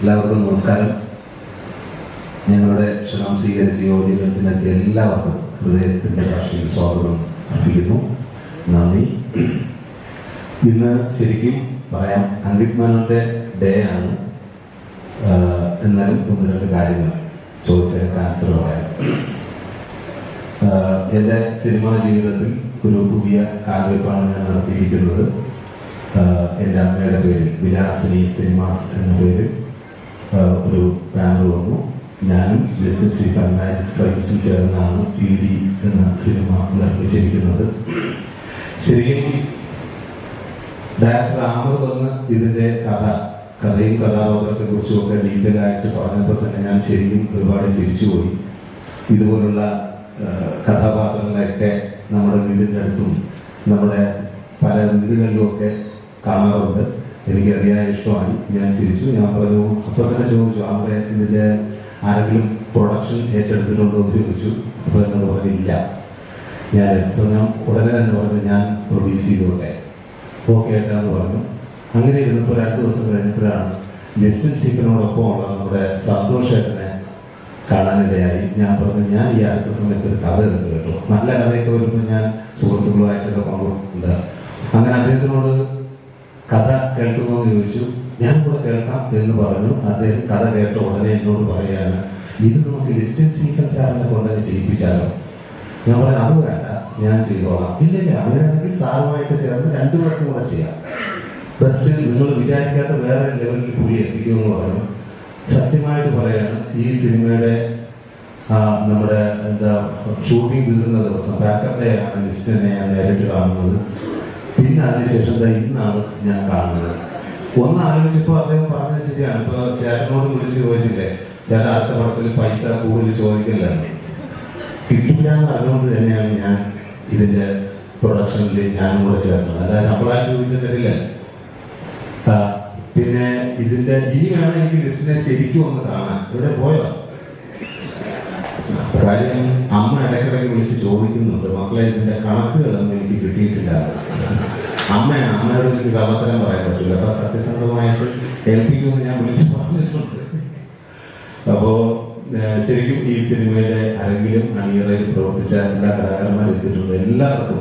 എല്ലാവർക്കും നമസ്കാരം. ഞങ്ങളുടെ ക്ഷണം സ്വീകരിച്ച് യോഗ്യത്തിനെത്തിയ എല്ലാവർക്കും ഹൃദയത്തിന്റെ ഭാഷയിൽ സ്വാഗതം അർപ്പിക്കുന്നു. നന്ദി. ഇന്ന് ശരിക്കും പറയാം അങ്കിത് ഡേ ആണ്. എന്നാലും ഒന്ന് രണ്ട് കാര്യങ്ങൾ ചോദിച്ചതിന് ആൻസർ പറയാം. എന്റെ സിനിമാ ജീവിതത്തിൽ ഒരു പുതിയ കാൽവെപ്പാണ് ഞാൻ നടത്തിയിരിക്കുന്നത്. എന്റെ അമ്മയുടെ പേരിൽ വിലാസിനി സിനിമാസ് എന്ന ആഹ് ഒരു ബാനർ വന്നു. ഞാനും ജസ്റ്റിസ് സി കണ്ണാജ് ഫ്രൈസിൽ ചേർന്നാണ് പി ഡി എന്ന സിനിമ നിർമ്മിച്ചിരിക്കുന്നത്. ശരിക്കും ഡയറക്ടർ ആമർ വന്ന് ഇതിന്റെ കഥ കഥയും കഥാപാത്രത്തെ കുറിച്ചും ഒക്കെ ഡീറ്റെയിൽ ആയിട്ട് പറഞ്ഞപ്പോൾ തന്നെ ഞാൻ ശരിക്കും ഒരുപാട് ചിരിച്ചുപോയി ഇതുപോലുള്ള കഥാപാത്രങ്ങളെയൊക്കെ നമ്മുടെ വീടിന്റെ അടുത്തും നമ്മുടെ പല വീടുകളിലും ഒക്കെ കാണാറുണ്ട്. എനിക്ക് അതിയായ ഇഷ്ടമായി. ഞാൻ ചിരിച്ചു. ഞാൻ പറഞ്ഞു അപ്പോൾ തന്നെ ചോദിച്ചു അവിടെ ഇതിന്റെ ആരെങ്കിലും പ്രൊഡക്ഷൻ ഏറ്റെടുത്തിട്ടുണ്ടോ? എന്ന് ചോദിച്ചു. അപ്പോൾ എന്നോട് പറഞ്ഞില്ല ഞാൻ അപ്പോൾ ഞാൻ ഉടനെ തന്നെ പറഞ്ഞു ഞാൻ പ്രൊഡ്യൂസ് ചെയ്തോട്ടെ. ഓക്കെ ഏട്ടാന്ന് പറഞ്ഞു. അങ്ങനെ ഇരുന്നപ്പോൾ രണ്ട് ദിവസം കഴിഞ്ഞപ്പോഴാണ് ജസ്റ്റിൻ സീക്കറിനോടൊപ്പമുള്ള നമ്മുടെ സന്തോഷേട്ടനെ കാണാനിടയായി. ഞാൻ പറഞ്ഞു ഞാൻ ഈ അടുത്ത സമയത്ത് ഒരു കഥ കേട്ടു കേട്ടോ. നല്ല കഥയൊക്കെ വരുമ്പോൾ ഞാൻ സുഹൃത്തുക്കളുമായിട്ടൊക്കെ പങ്കുണ്ട്. അങ്ങനെ അദ്ദേഹത്തിനോട് കഥ കേൾക്കുന്നു എന്ന് ചോദിച്ചു. ഞാൻ കൂടെ കേൾക്കാം എന്ന് പറഞ്ഞു. അദ്ദേഹം കഥ കേട്ട ഉടനെ എന്നോട് പറയാണ് ഇത് നമുക്ക് ലിസ്റ്റിൻ സീക്കൻ സാറിനെ കൊണ്ടുതന്നെ ചെയ്യിപ്പിച്ചാലോ? ഞാൻ പറഞ്ഞു അത് വേണ്ട ഞാൻ ചെയ്തോളാം. ഇല്ല ഇല്ല അങ്ങനെയാണെങ്കിൽ സാറുമായിട്ട് ചേർന്ന് രണ്ടുപേർക്കും കൂടെ ചെയ്യാം. ബസ് നിങ്ങൾ വിചാരിക്കാത്ത വേറെ ലെവലിൽ പുള്ളി എത്തിക്കുമെന്ന് പറഞ്ഞു. സത്യമായിട്ട് പറയാണ് ഈ സിനിമയുടെ നമ്മുടെ എന്താ ഷൂട്ടിംഗ് തീർന്ന ദിവസം ബാക്കപ്പ് ഡേ ആണ് ലിസ്റ്റിനെ ഞാൻ നേരിട്ട് കാണുന്നത്. പിന്നെ അതിനുശേഷം ഇന്നാണ് ഞാൻ കാണുന്നത്. ഒന്ന് ആലോചിച്ചപ്പോൾ അദ്ദേഹം പറഞ്ഞത് ശരിയാണ്. ഇപ്പൊ ചേട്ടനോട് വിളിച്ച് ചോദിച്ചില്ലേ ചേട്ടൻ അടുത്ത പടത്തിൽ പൈസ കൂടുതൽ ചോദിക്കില്ലെന്ന് കിട്ടില്ല എന്ന് അറിഞ്ഞുകൊണ്ട് തന്നെയാണ് ഞാൻ ഇതിന്റെ പ്രൊഡക്ഷനിൽ ഞാനും കൂടെ ചേർന്നത്. അല്ലാതെ നമ്മളായിട്ട് ചോദിച്ചു തരില്ല. പിന്നെ ഇതിന്റെ ഇനി വേണം എനിക്ക് ലിസ്റ്റിനെ ശരിക്കും ഒന്ന് കാണാൻ. ഇവിടെ പോയോ? കാര്യം അമ്മ ഇടയ്ക്കിടയ്ക്ക് വിളിച്ച് ചോദിക്കുന്നുണ്ട്. മക്കളെ ഇതിന്റെ കണക്കുകളൊന്നും എനിക്ക് അമ്മയാണ് അമ്മയോട് എനിക്ക് കള്ളത്തരം പറയാൻ പറ്റില്ല. അപ്പൊ സത്യസന്ധമായിട്ട് ഏൽപ്പിക്കുമെന്ന് ഞാൻ വിളിച്ചു പറഞ്ഞിട്ടുണ്ട്. അപ്പോ ശരിക്കും ഈ സിനിമയിലെ അരങ്കിലും അണിയറയിൽ പ്രവർത്തിച്ച എല്ലാ കലാകാരന്മാരെത്തിയിട്ടുണ്ട് എല്ലാവർക്കും